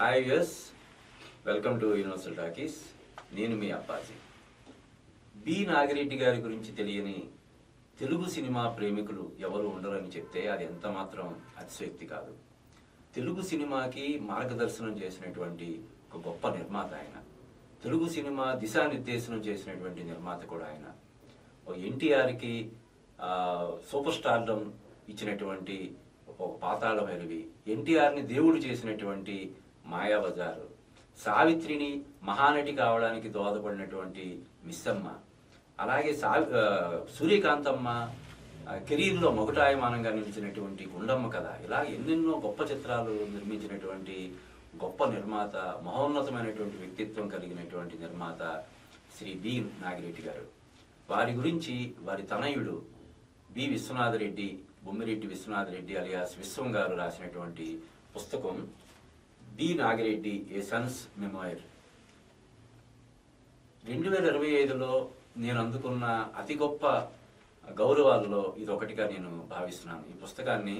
Hi yes welcome to Universal Talkies నేను మీ Appaji. B. Nagireddy గారి గురించి తెలియని తెలుగు సినిమా ప్రేమికులు ఎవరు ఉండరని చెప్తే అది ఎంత మాత్రం అతిశయోక్తి కాదు. తెలుగు సినిమాకి మార్గదర్శనం చేసినటువంటి ఒక గొప్ప నిర్మాత ఆయన. తెలుగు సినిమా దిశానిర్దేశనం చేసినటువంటి నిర్మాత కూడా ఆయన. ఓ ఎన్టీఆర్కి సూపర్ స్టార్డమ్ ఇచ్చినటువంటి ఒక పాతాళ భైరవి ఎన్టీఆర్ని దేవుడు చేసినటువంటి మాయాబజారు. సావిత్రిని మహానటి కావడానికి దోహదపడినటువంటి మిస్సమ్మ. అలాగే సావి సూర్యకాంతమ్మ కెరీర్లో మొగటాయమానంగా నిలిచినటువంటి గుండమ్మ కథ. ఇలా ఎన్నెన్నో గొప్ప చిత్రాలు నిర్మించినటువంటి గొప్ప నిర్మాత మహోన్నతమైనటువంటి వ్యక్తిత్వం కలిగినటువంటి నిర్మాత శ్రీ బి. నాగిరెడ్డి గారు. వారి గురించి వారి తనయుడు బి. విశ్వనాథరెడ్డి బొమ్మిరెడ్డి విశ్వనాథరెడ్డి అలియాస్ విశ్వం గారు రాసినటువంటి పుస్తకం B Nagireddy a son's memoir రెండు వేల ఇరవై ఐదులో నేను అందుకున్న అతి గొప్ప గౌరవాల్లో ఇది ఒకటిగా నేను భావిస్తున్నాను. ఈ పుస్తకాన్ని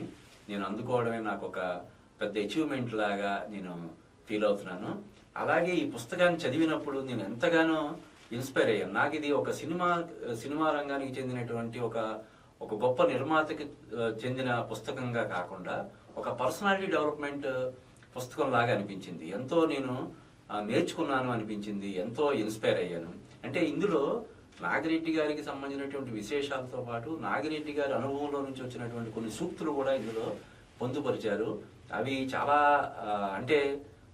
నేను అందుకోవడమే నాకు ఒక పెద్ద అచీవ్మెంట్ లాగా నేను ఫీల్ అవుతున్నాను. అలాగే ఈ పుస్తకాన్ని చదివినప్పుడు నేను ఎంతగానో ఇన్స్పైర్ అయ్యాను. నాకు ఇది ఒక సినిమా సినిమా రంగానికి చెందినటువంటి ఒక ఒక గొప్ప నిర్మాతకి చెందిన పుస్తకంగా కాకుండా ఒక పర్సనాలిటీ డెవలప్మెంట్ పుస్తకం లాగా అనిపించింది. ఎంతో నేను నేర్చుకున్నాను అనిపించింది. ఎంతో ఇన్స్పైర్ అయ్యాను. అంటే ఇందులో నాగిరెడ్డి గారికి సంబంధించినటువంటి విశేషాలతో పాటు నాగిరెడ్డి గారి అనుభవంలో నుంచి వచ్చినటువంటి కొన్ని సూక్తులు కూడా ఇందులో పొందుపరిచారు. అవి చాలా అంటే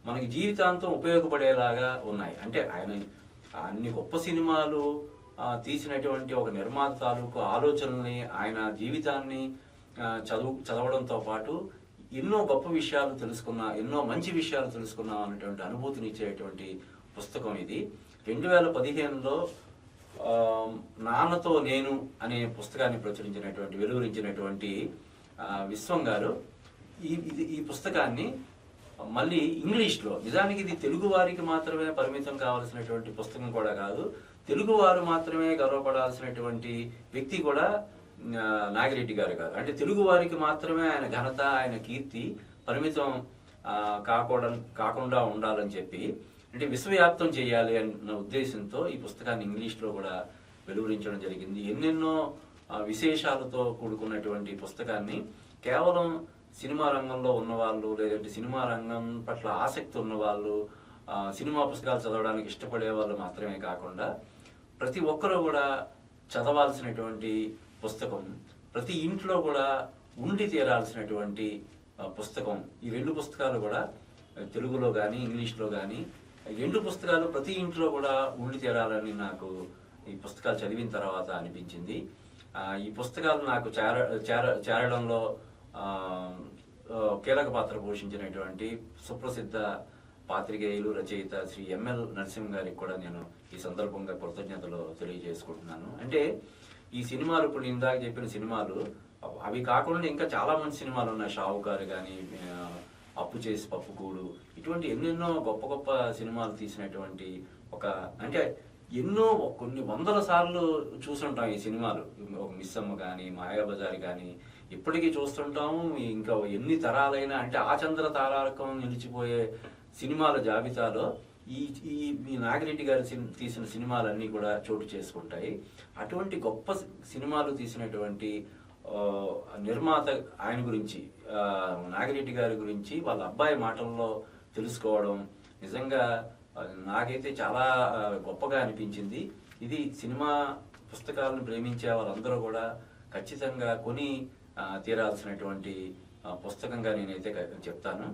మనకి జీవితాంతం ఉపయోగపడేలాగా ఉన్నాయి. అంటే ఆయన అన్ని గొప్ప సినిమాలు తీసినటువంటి ఒక నిర్మాత తాలూకు ఆలోచనల్ని ఆయన జీవితాన్ని చదువు చదవడంతో పాటు ఎన్నో గొప్ప విషయాలు తెలుసుకున్నా ఎన్నో మంచి విషయాలు తెలుసుకున్నాం అనేటువంటి అనుభూతిని ఇచ్చేటువంటి పుస్తకం ఇది. రెండు వేల పదిహేనులో నాన్నతో నేను అనే పుస్తకాన్ని ప్రచురించినటువంటి వెలువరించినటువంటి విశ్వం గారు ఈ ఇది ఈ పుస్తకాన్ని మళ్ళీ ఇంగ్లీష్లో నిజానికి ఇది తెలుగు వారికి మాత్రమే పరిమితం కావాల్సినటువంటి పుస్తకం కూడా కాదు తెలుగు వారు మాత్రమే గర్వపడాల్సినటువంటి వ్యక్తి కూడా నాగిరెడ్డి గారు కాదు. అంటే తెలుగు వారికి మాత్రమే ఆయన ఘనత ఆయన కీర్తి పరిమితం కాకూడ కాకుండా ఉండాలని చెప్పి అంటే విశ్వవ్యాప్తం చేయాలి అన్న ఉద్దేశంతో ఈ పుస్తకాన్ని ఇంగ్లీష్లో కూడా వెలువరించడం జరిగింది. ఎన్నెన్నో విశేషాలతో కూడుకున్నటువంటి పుస్తకాన్ని కేవలం సినిమా రంగంలో ఉన్నవాళ్ళు లేదంటే సినిమా రంగం పట్ల ఆసక్తి ఉన్నవాళ్ళు సినిమా పుస్తకాలు చదవడానికి ఇష్టపడే వాళ్ళు మాత్రమే కాకుండా ప్రతి ఒక్కరూ కూడా చదవాల్సినటువంటి పుస్తకం. ప్రతి ఇంట్లో కూడా ఉండి తీరాల్సినటువంటి పుస్తకం. ఈ రెండు పుస్తకాలు కూడా తెలుగులో కానీ ఇంగ్లీష్లో కానీ రెండు పుస్తకాలు ప్రతి ఇంట్లో కూడా ఉండి తీరాలని నాకు ఈ పుస్తకాలు చదివిన తర్వాత అనిపించింది. ఈ పుస్తకాలు నాకు చేర చేర చేరడంలో కీలక పాత్ర పోషించినటువంటి సుప్రసిద్ధ పాత్రికేయులు రచయిత శ్రీ ఎంఎల్ నరసింహ గారికి కూడా నేను ఈ సందర్భంగా కృతజ్ఞతలు తెలియజేసుకుంటున్నాను. అంటే ఈ సినిమాలు ఇప్పుడు ఇందాక చెప్పిన సినిమాలు అవి కాకుండా ఇంకా చాలా మంచి సినిమాలు ఉన్నాయి. షావుకారు కానీ అప్పు చేసి పప్పుకూడు ఇటువంటి ఎన్నెన్నో గొప్ప గొప్ప సినిమాలు తీసినటువంటి ఒక అంటే ఎన్నో కొన్ని వందల సార్లు చూస్తుంటాం ఈ సినిమాలు. ఒక మిస్సమ్మ కానీ మాయాబజార్ కానీ ఇప్పటికీ చూస్తుంటాము. ఇంకా ఎన్ని తరాలైనా అంటే ఆచంద్ర తారకం నిలిచిపోయే సినిమాల జాబితాలో ఈ ఈ మీ నాగిరెడ్డి గారి తీసిన సినిమాలన్నీ కూడా చోటు చేసుకుంటాయి. అటువంటి గొప్ప సినిమాలు తీసినటువంటి నిర్మాత ఆయన గురించి నాగిరెడ్డి గారి గురించి వాళ్ళ అబ్బాయి మాటల్లో తెలుసుకోవడం నిజంగా నాకైతే చాలా గొప్పగా అనిపించింది. ఇది సినిమా పుస్తకాలను ప్రేమించే వాళ్ళందరూ కూడా ఖచ్చితంగా కొని తీరాల్సినటువంటి పుస్తకంగా నేనైతే చెప్తాను.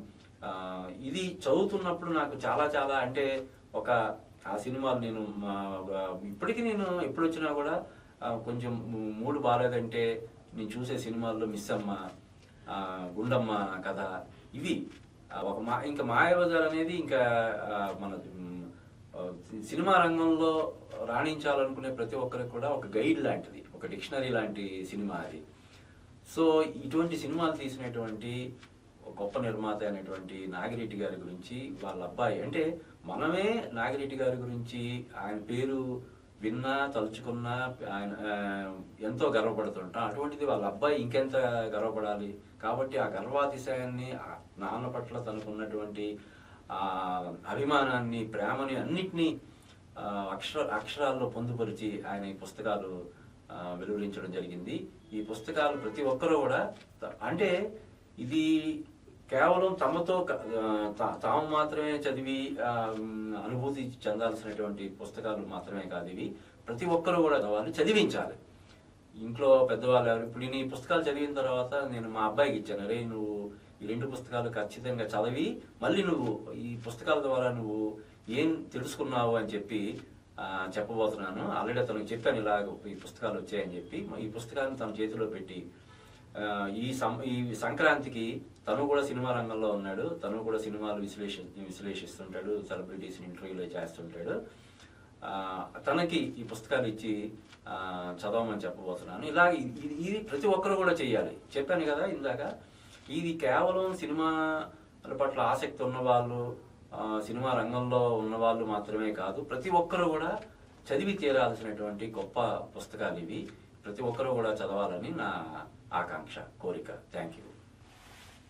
ఇది చదువుతున్నప్పుడు నాకు చాలా చాలా అంటే ఒక ఆ సినిమాలు నేను మా, ఇప్పటికీ నేను ఎప్పుడు వచ్చినా కూడా కొంచెం మూడు బాగాలేదంటే నేను చూసే సినిమాల్లో మిస్ అమ్మ గుండమ్మ కథ ఇవి. ఒక మా ఇంకా మాయాబజార్ అనేది ఇంకా మన సినిమా రంగంలో రాణించాలనుకునే ప్రతి ఒక్కరికి కూడా ఒక గైడ్ లాంటిది ఒక డిక్షనరీ లాంటి సినిమా అది. సో ఇటువంటి సినిమాలు తీసినటువంటి గొప్ప నిర్మాత అయినటువంటి నాగిరెడ్డి గారి గురించి వాళ్ళ అబ్బాయి. అంటే మనమే నాగిరెడ్డి గారి గురించి ఆయన పేరు విన్నా తలుచుకున్నా ఆయన ఎంతో గర్వపడుతుంటాం. అటువంటిది వాళ్ళ అబ్బాయి ఇంకెంత గర్వపడాలి? కాబట్టి ఆ గర్వాతిశయాన్ని నాన్న పట్ల తనకున్నటువంటి ఆ అభిమానాన్ని ప్రేమని అన్నిటినీ అక్షర అక్షరాల్లో పొందుపరిచి ఆయన ఈ పుస్తకాలు వెలువరించడం జరిగింది. ఈ పుస్తకాలు ప్రతి ఒక్కరూ కూడా అంటే ఇది కేవలం తమతో తా- తాము మాత్రమే చదివి అనుభూతి చెందాల్సినటువంటి పుస్తకాలు మాత్రమే కాదు ఇవి. ప్రతి ఒక్కరూ కూడా వాళ్ళు చదివించాలి. ఇంట్లో పెద్దవాళ్ళు ఎవరు ఇప్పుడు నేను ఈ పుస్తకాలు చదివిన తర్వాత నేను మా అబ్బాయికి ఇచ్చాను. రే నువ్వు ఈ రెండు పుస్తకాలు ఖచ్చితంగా చదివి మళ్ళీ నువ్వు ఈ పుస్తకాల ద్వారా నువ్వు ఏం తెలుసుకున్నావు అని చెప్పి చెప్పబోతున్నాను. ఆల్రెడీ అతనికి చెప్పాను ఇలాగ ఈ పుస్తకాలు వచ్చాయని చెప్పి ఈ పుస్తకాన్ని తన చేతిలో పెట్టి ఈ సం ఈ సంక్రాంతికి తను కూడా సినిమా రంగంలో ఉన్నాడు. తను కూడా సినిమాలు విశ్లేషి విశ్లేషిస్తుంటాడు. సెలబ్రిటీస్ని ఇంటర్వ్యూలు చేస్తుంటాడు. తనకి ఈ పుస్తకాలు ఇచ్చి చదవమని చెప్పబోతున్నాను. ఇలా ఇది ఇది ప్రతి ఒక్కరు కూడా చేయాలి చెప్పాను కదా ఇందాక. ఇది కేవలం సినిమా పట్ల ఆసక్తి ఉన్నవాళ్ళు సినిమా రంగంలో ఉన్న వాళ్ళు మాత్రమే కాదు ప్రతి ఒక్కరు కూడా చదివి తీరాల్సినటువంటి గొప్ప పుస్తకాలు ఇవి. ప్రతి ఒక్కరు కూడా చదవాలని నా Akanksha, Korika. Thank you.